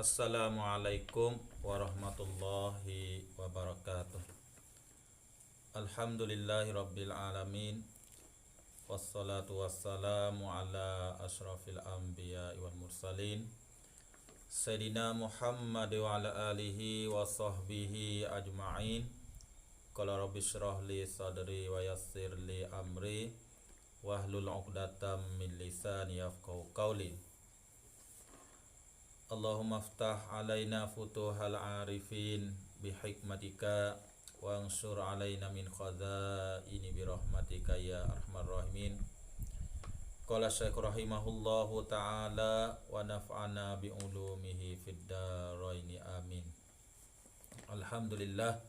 อัสสลามุอะลัยกุมวะเราะห์มะตุลลอฮิวะบะเราะกา Allahumma ftah alaina futuhal arifin bihikmatika wa ansur alaina min khadhaini birahmatika ya arhamar rahimin. Qala Syekh rahimahullahu taala wa naf'ana bi ulumihi fid daraini amin. Alhamdulillah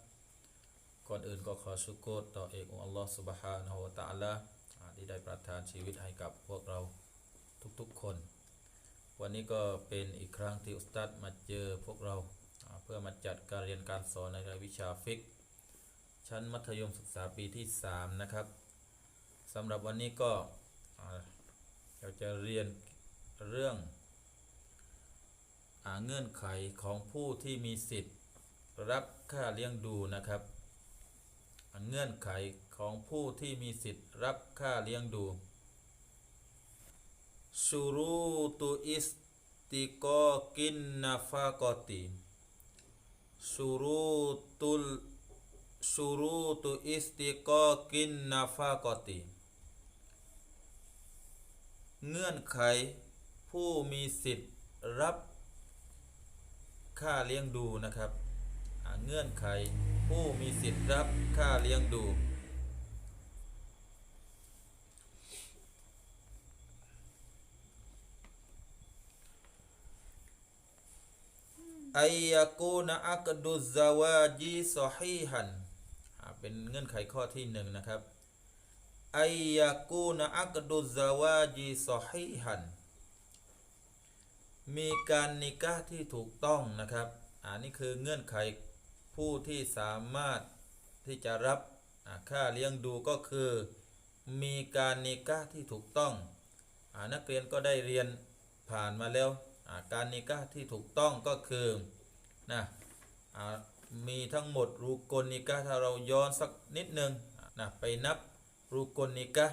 ก่อนอื่นก็ขอสุโกตต่อเอกองค์อัลลอฮ์สุบฮานะฮูวะตะอาลาที่ได้ประทานชีวิตให้กับพวกเราทุกๆคน วันนี้ก็เป็นอีกครั้งที่อุสตัดมาเจอพวกเราเพื่อมาจัดการเรียนการสอนในรายวิชาฟิก ชั้นมัธยมศึกษาปีที่ 3 นะครับสำหรับวันนี้ก็เราจะเรียนเรื่องอเงื่อนไขของผู้ที่มีสิทธิ์รับค่าเลี้ยงดูนะครับ เงื่อนไขของผู้ที่มีสิทธิ์รับค่าเลี้ยงดู ชูรูตุอิสติกอกินนาฟากอติชูรูตุลชูรูตุอิสติกอกินนาฟากอติ เงื่อนไขผู้มีสิทธิ์รับค่าเลี้ยงดูนะครับ เงื่อนไขผู้มีสิทธิ์รับค่าเลี้ยงดู อยากูนะอักดุซาวาจีซอฮีฮันเป็นเงื่อนไขข้อที่หนึ่งนะครับไอยากูนะอักดุซาวาจีซอฮีฮันมีการนิกะที่ถูกต้องนะครับอ่านี่คือเงื่อนไขผู้ที่สามารถที่จะรับค่าเลี้ยงดูก็คือ มีการนิกะที่ถูกต้องอนักเรียนก็ได้เรียนผ่านมาแล้ว การนิกะที่ถูกต้องก็คือนะอมีทั้งหมดรูกลนิกะถ้าเราย้อนสักนิดหนึ่งนะไปนับรูกลนิกะ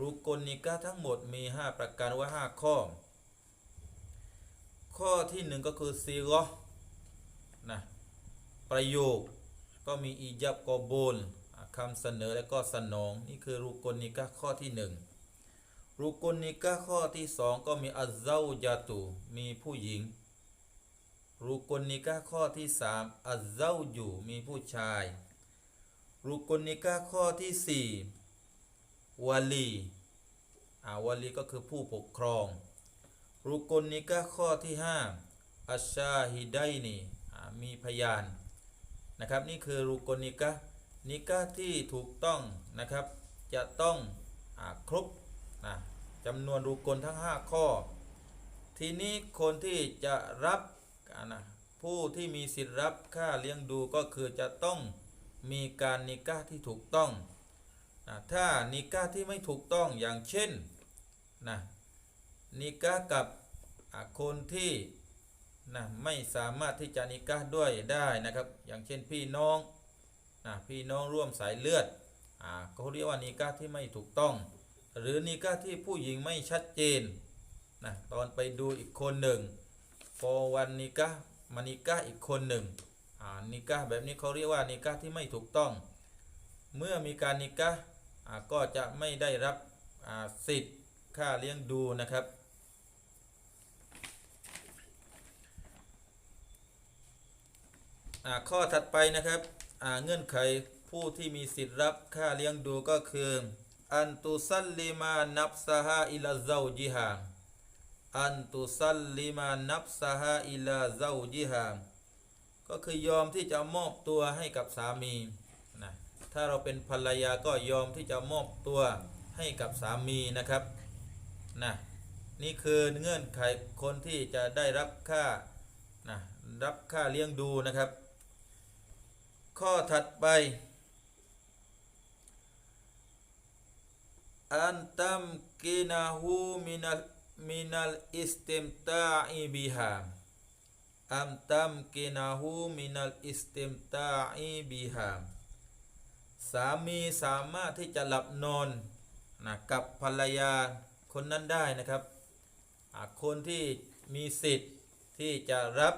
รูกลนิกะทั้งหมดมี 5 ประการว่า 5 ข้อ ข้อที่หนึ่งก็คือซีกอนะประโยคก็มีอีจับกอบูลคำเสนอและก็สนอง นี่คือรูกลนิกะข้อที่หนึ่ง รุกลนิกะข้อที่สองก็มีอัซเซาจาตุมีผู้หญิง รุกลนิกะข้อที่สามอัซเซาอยู่มีผู้ชาย รุกลนิกะข้อที่สี่วาลีอาวาลีก็คือผู้ปกครอง รุกลนิกะข้อที่ห้าอัชชาฮิไดนีมีพยานนะครับนี่คือรุกลนิกะนิกะที่ถูกต้องนะครับ จะต้องอครบ นะจำนวนรูกลทั้ง 5 ข้อ ทีนี้คนที่จะรับนะผู้ที่มีสิทธิ์รับค่าเลี้ยงดูก็คือจะต้องมีการนิกะห์ที่ถูกต้องนะถ้านิกะห์ที่ไม่ถูกต้องอย่างเช่นนะนิกะห์กับคนที่นะไม่สามารถที่จะนิกะห์ด้วยได้นะครับ อย่างเช่นพี่น้องนะพี่น้องร่วมสายเลือดอ่าเขาเรียกว่านิกะห์ที่ไม่ถูกต้อง หรือนิกะที่ผู้หญิงไม่ชัดเจนนะตอนไปดูอีกคนหนึ่งพอวันนิกะห์มานิกะอีกคนหนึ่งอ่านิกะแบบนี้เขาเรียกว่านิกะที่ไม่ถูกต้อง เมื่อมีการนิกะอ่าก็จะไม่ได้รับอ่าสิทธิ์ค่าเลี้ยงดูนะครับข้อถัดไปนะครับเงื่อนไขผู้ที่มีสิทธิ์รับค่าเลี้ยงดูก็คือ อันตุซัลลิมานับซาฮาอิลาเซาจิฮาอันตุซัลลิมานับซาฮาอิลาเซาจิฮาก็คือยอมที่จะมอบตัวให้กับสามีนะถ้าเราเป็นภรรยาก็ยอมที่จะมอบตัวให้กับสามีนะครับนะนี่คือเงื่อนไขคนที่จะได้รับค่านะรับค่าเลี้ยงดูนะครับ ข้อถัดไป อันตัมกินาหูมินัลมินัลอิสติมตาอิบิฮาอัมตัมกินาหูมินัลอิสติมตาอีบิฮาสามีสามารถที่จะหลับนอนนะกับภรรยาคนนั้นได้นะครับคนที่มีสิทธิ์ที่จะรับ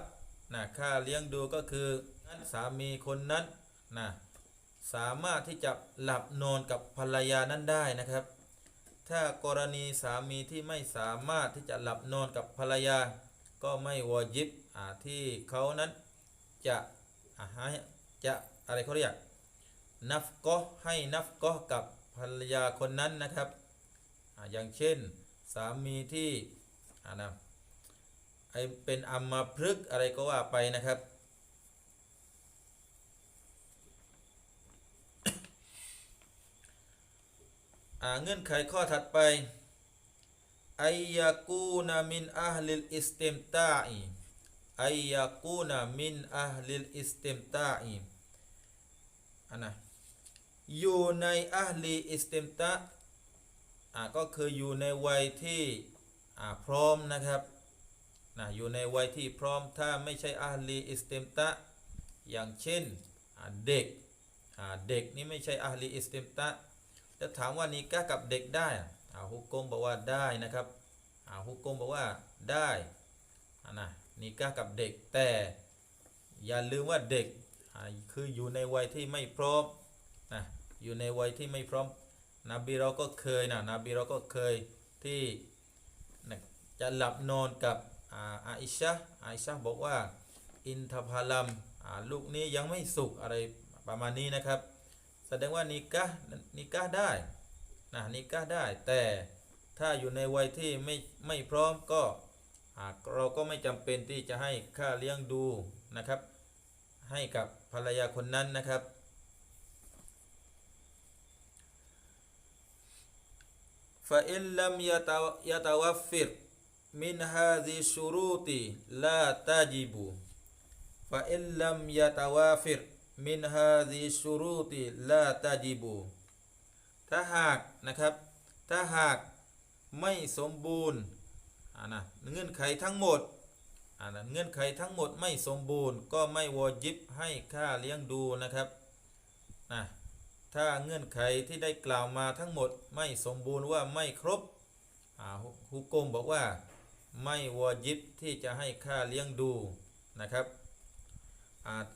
นะค่าเลี้ยงดูก็คือสามีคนนั้นนะสามารถที่จะหลับนอนกับภรรยานั้นได้นะครับ ถ้ากรณีสามีที่ไม่สามารถที่จะหลับนอนกับภรรยา ก็ไม่วอยิบที่เขานั้นจะให้จะอะไรเขาเรียกนัฟก็ให้นัฟก็กับภรรยาคนนั้นนะครับออย่างเช่นสามีที่อ่านะไอเป็นอัมมาพฤกอะไรก็ว่าไปนะครับ เงื่อนไขข้อถัดไปไอยากูนามินอัลลิลอิสติมตาอีไอยากูนามินอัลลิลอิสติมตาอีอันนะอยู่ในอัลลีอิสติมตาอ่าก็คืออยู่ในวัยที่อ่าพร้อมนะครับนะอยู่ในวัยที่พร้อมถ้าไม่ใช่อัลลีอิสติมตาอย่างเช่นเด็กเด็กนี่ไม่ใช่อัลลีอิสติมตา จะถามว่านิกะห์กับเด็กได้อาฮุกกมบอกว่าได้นะครับอาฮุกกมบอกว่าได้นะนิกะห์กับเด็กแต่อย่าลืมว่าเด็กคืออยู่ในวัยที่ไม่พร้อมนะอยู่ในวัยที่ไม่พร้อมนบีเราก็เคยนะนบีเราก็เคยที่นะจะหลับนอนกับอ่าอาอิชะอาอิชะบอกว่า อินทพลัมลูกนี้ยังไม่สุกอะไรประมาณนี้นะครับ แสดงว่านิกะนิกะได้นะนิกะได้ แต่ถ้าอยู่ในวัยที่ไม่ไม่พร้อมก็เราก็ไม่จำเป็นที่จะให้ค่าเลี้ยงดูนะครับ ให้กับภรรยาคนนั้นนะครับฟาอิลลัมยะตะวัฟฟิรมินฮาซิชูรูติลาตาจิบูฟาอิลลัมยะตะวฟิร มินฮาซีชูรูติลาตาจีบูถ้าหากนะครับ ถ้าหากไม่สมบูรณ์นะเงื่อนไขทั้งหมดนะเงื่อนไขทั้งหมดไม่สมบูรณ์ ก็ไม่วอยิบให้ค่าเลี้ยงดูนะครับนะถ้าเงื่อนไขที่ได้กล่าวมาทั้งหมดไม่สมบูรณ์ว่าไม่ครบฮุกโกมบอกว่าไม่วอยิบที่จะให้ค่าเลี้ยงดูนะครับ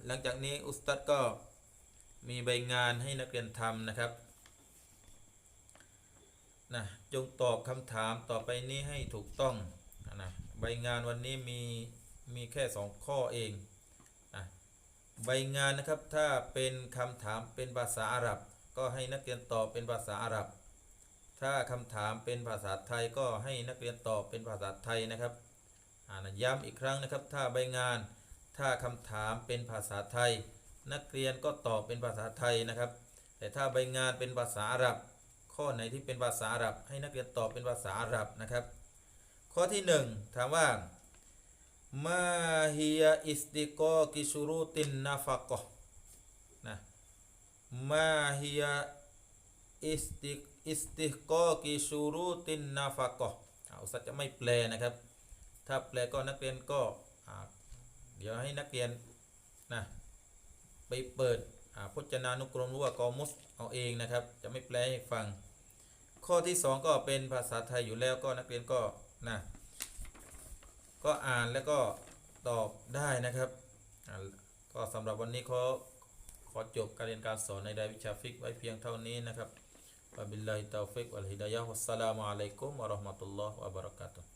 หลังจากนี้อุสตัดก็มีใบงานให้นักเรียนทำนะครับนะจงตอบคำถามต่อไปนี้ให้ถูกต้องนะใบงานวันนี้มีมีแค่สองข้อเองนะใบงานนะครับถ้าเป็นคำถามเป็นภาษาอาหรับ ก็ให้นักเรียนตอบเป็นภาษาอาหรับ ถ้าคำถามเป็นภาษาไทยก็ให้นักเรียนตอบเป็นภาษาไทยนะครับอ่านะย้ำอีกครั้งนะครับ ถ้าใบงาน ถ้าคำถามเป็นภาษาไทย นักเรียนก็ตอบเป็นภาษาไทยนะครับ แต่ถ้าใบงานเป็นภาษาอาหรับ ข้อไหนที่เป็นภาษาอาหรับ ให้นักเรียนตอบเป็นภาษาอาหรับนะครับ ข้อที่หนึ่งถามว่ามาฮิยาอิสติกอกิชูรุตินนาฟะกอนะมาฮิยาอิสติอิสติกอกิชูรุตินนาฟะกอเอาสัจจะไม่แปลนะครับ ถ้าแปลก็นักเรียนก็อ่า เดี๋ยวให้นักเรียนนะไปเปิดพจนานุกรมหรือว่ากอมุสเอาเองนะครับ จะไม่แปลให้ฟัง ข้อที่สองก็เป็นภาษาไทยอยู่แล้วก็นักเรียนก็นะก็อ่านแล้วก็ตอบได้นะครับ ก็สำหรับวันนี้ขอขอจบการเรียนการสอนในรายวิชาฟิกไว้เพียงเท่านี้นะครับวะบิลลาฮิต